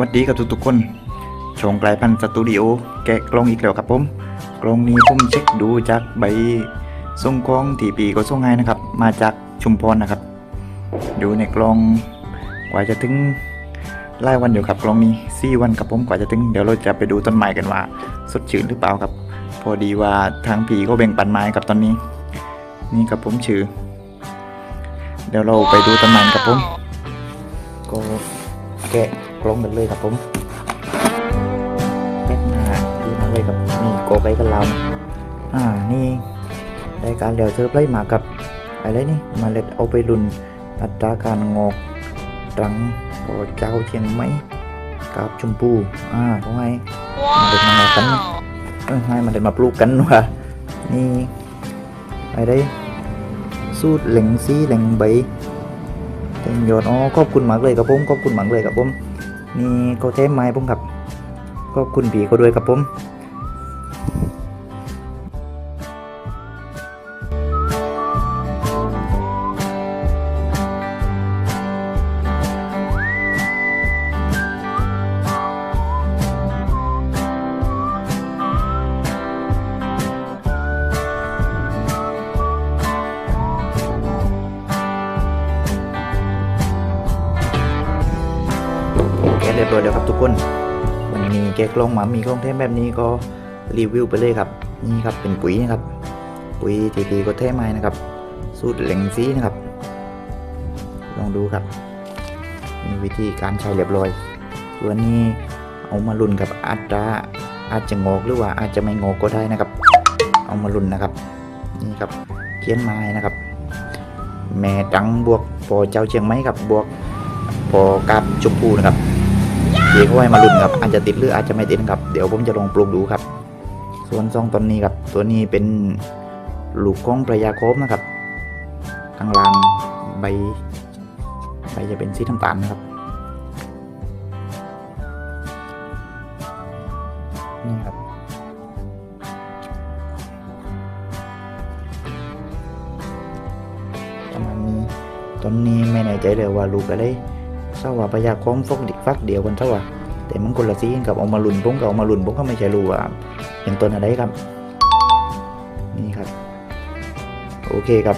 วัสดีกับทุกๆคนชงไกลพันต์สตูดิโอแกะกล่องอีกแล้วครับผมกล่องนี้ผมเช็คดูจากใบส่งกล้องที่ปีก็ส่งให้นะครับ มาจากชุมพรนะครับ ดูในกล่องกว่าจะถึงไล่วันอยู่ครับกล่องนี้สี่วันครับผมกว่าจะถึงเดี๋ยวเราจะไปดูต้นไม้กันว่า สดชื่นหรือเปล่าครับ พอดีว่าทางผีก็แบ่งปันไม้ครับตอนนี้ นี่ครับผมชื่อ เดี๋ยวเราไปดูต้นไม้ครับผมก็แกะ กล่องกันเลยครับผมแกะหน้าดีมากเลยครับนี่โกไก่กับเราอ่านี่ได้การเลี้ยวเซอร์ไพรส์มากับอะไรนี่เมาเล็ดเอาไปรุนอัตราการงอกรังก็เจ้าเชียงไหมกับชมพูอ่าเขาให้มาเด็ดมากันเออให้มาเด็ดมาปลูกกันว่ะนี่อะไรสูตรเหล่งซีเหล่งใบเต็มยอดอ๋อขอบคุณมากเลยครับผมขอบคุณมากเลยครับผม นี่ก็เทมไม้ผมครับก็คุณผีเขาด้วยครับผม เรียบร้อยแล้วครับทุกคนวันนี้แกะกล่องหมามีกล่องเทมแบบนี้ก็รีวิวไปเลยครับนี่ครับเป็นปุ๋ยนะครับ ปุ๋ยทีพีก็เทไม้นะครับ สูตรเหล็งซีนะครับ ลองดูครับ มีวิธีการใช้เรียบร้อยตัวนี้เอามาลุนกับอัตราอาจจะงอกหรือว่าอาจจะไม่งอกก็ได้นะครับ เอามาลุนนะครับ นี่ครับเขียนไม้นะครับ แม่ตังบวกปอเจ้าเชียงไหมครับบวกปอกับชมพูนะครับ ดี๋ยวเขาให้มาลุนครับอาจจะติดหรืออาจจะไม่ติดนะครับ เดี๋ยวผมจะลองปลูกดูครับ ส่วนซองต้นนี้ครับ ตัวนี้เป็นลูกของประยาโคมนะครับข้างล่างใบใบจะเป็นสีน้ำตาลนะครับนี่ครับประมาณนี้ตอนนี้ไม่แน่ใจเลยว่าลูกอะไร เศร้าว่าพยาคมฟกดิฟักเดียวกันเท่าว่าแต่มันคนละสีกับเอามาลุนผมกับเอามาลุนผมก็ไม่ใช่รู้ว่าเป็นต้นอะไรครับ นี่ครับ โอเคครับ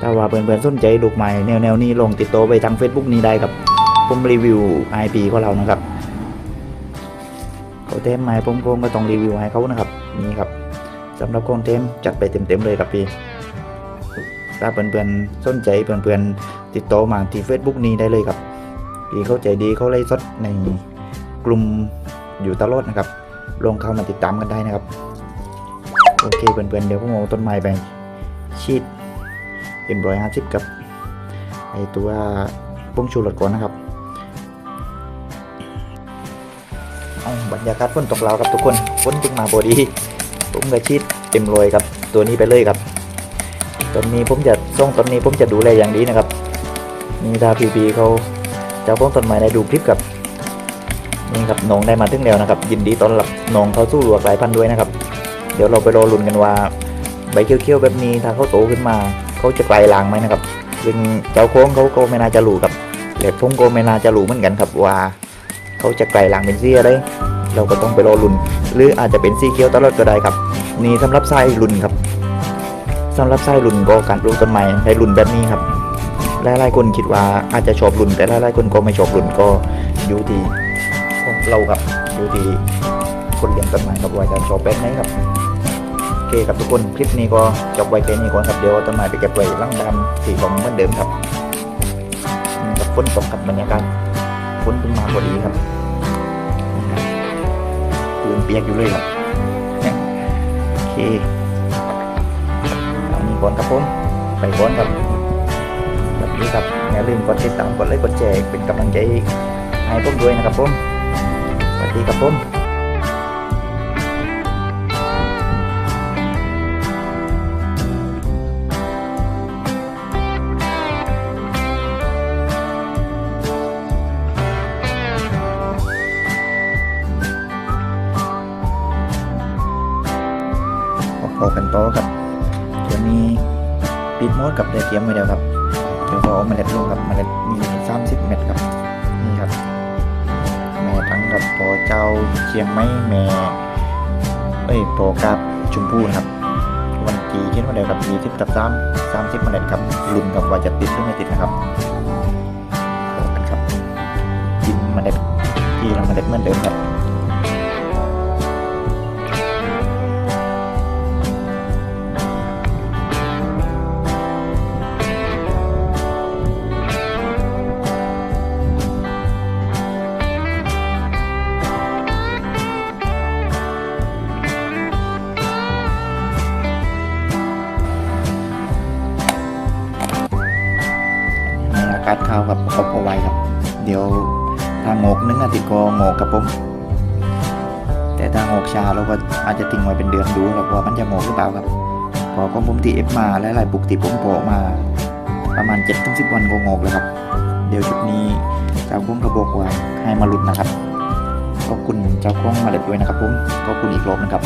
ถ้าว่าเพื่อนๆสนใจลูกใหม่แนวๆนี้ลงติดต่อไปทาง Facebook นี้ได้ครับ ผมรีวิว IP ของเรานะครับเขาเต็มไหมผมก็ต้องรีวิวให้เขานะครับ นี่ครับสำหรับคอนเทนต์จัดไปเต็มๆเลยครับพี่ถ้าเพื่อนๆสนใจเพื่อนๆติดต่อมาที่ Facebook นี้ได้เลยครับ พี่เขาใจดีเขาไล่สดในกลุ่มอยู่ตลอดนะครับ ลงเข้ามาติดตามกันได้นะครับ โอเคเพื่อนๆเดี๋ยวผมเอาต้นไม้ไปชีดเอ็มร้อยห้าสิบกับไอตัวปุ้งชูรสก่อนนะครับเอบรรยากาศฝนตกแล้วครับทุกคนฝนตกมาพอดีผมก็ชีดเต็มรอยครับตัวนี้ไปเลยครับตอนนี้ผมจะส่งตอนนี้ผมจะดูแลอย่างดีนะครับนี่ถ้าพีพีเขา เจ้าของต้นไม้ได้ดูคลิปกับนี่ครับน้องได้มาถึงแล้วนะครับ ยินดีต้อนรับน้องเข้าสู่หลวกหลายพันด้วยนะครับ เดี๋ยวเราไปรอลุ้นกันว่าใบเขียวๆแบบนี้ถ้าเขาโตขึ้นมาเขาจะไกลลางไหมนะครับซึ่งเจ้าโค้งเขาก็ไม่น่าจะรู้ครับและผมก็ไม่น่าจะรู้เหมือนกันครับว่าเขาจะไกลลางเป็นเสีอะไรเราก็ต้องไปรอลุ้นหรืออาจจะเป็นสีเขียวตลอดก็ได้ครับ นี่สำหรับไส้ลุ้นครับสำหรับไส้รุ่นก็การปลูกต้นไม้ในรุ่นแบบนี้ครับ หลายๆคนคิดว่าอาจจะชอบรุ่น แต่หลายๆคนก็ไม่ชอบรุ่นก็อยู่ที่เราครับอยู่ที่คนเลี้ยงต้นไม้ครับว่าจะชอบแบบไหนครับโอเคครับทุกคนคลิปนี้ก็จบไว้แค่นี้ก่อนครับเดี๋ยวต้นไม้ไปเก็บไว้หลังบ้านสีของเหมือนเดิมครับกับฝนตกกับบรรยากาศฝนขึ้นมาพอดีครับปืนเปียกอยู่เลยครับโอเคเอานี้ก่อนครับผมไปก่อนครับ สวัสดีครับอย่าลืมกดติดตามกดไลค์กดแชร์เป็นกำลังใจให้ผมด้วยนะครับผมสวัสดีครับผมพอกันโต่อครับตัวนี้ปิดโหมดกับได้เตรียมไว้แล้วครับ ดี๋ยวพอเอาเมล็ดลงครับเมล็ดมี30เม็ดครับ นี่ครับ แม่ทั้งครับพอเจ้าเชียงไม้แม่เอ้ยพอกราบชมพูนะครับ วันที่เช่นวันเดียวกับมีทิพตับซ้ำสามสิบเมล็ดครับลุ้นกับว่าจะติดหรือไม่ติดนะครับโอ้กันครับกินเมล็ดที่เราเมล็ดเหมือนเดิมครับ ในอากาศข้าวกับอบเอาไว้ครับ เดี๋ยวถ้าโงกนึงอาทิตย์ก็โงกกับผม แต่ถ้าโงกชาเราก็อาจจะทิ้งไว้เป็นเดือนดูครับว่ามันจะโงกหรือเปล่าครับพอของผมตีเอฟมาและหลายปุกตีผมโปะมา ประมาณ7จ็ดถึงสิวันก็งกแล้วครับ เดี๋ยวชุดนี้เจ้ากุ้งกระบอกไว้ให้มาลุ้นนะครับขอบคุณเจ้ากุ้งมาเล็ดด้วยนะครับผมขอบคุณอีกรอบนะครับ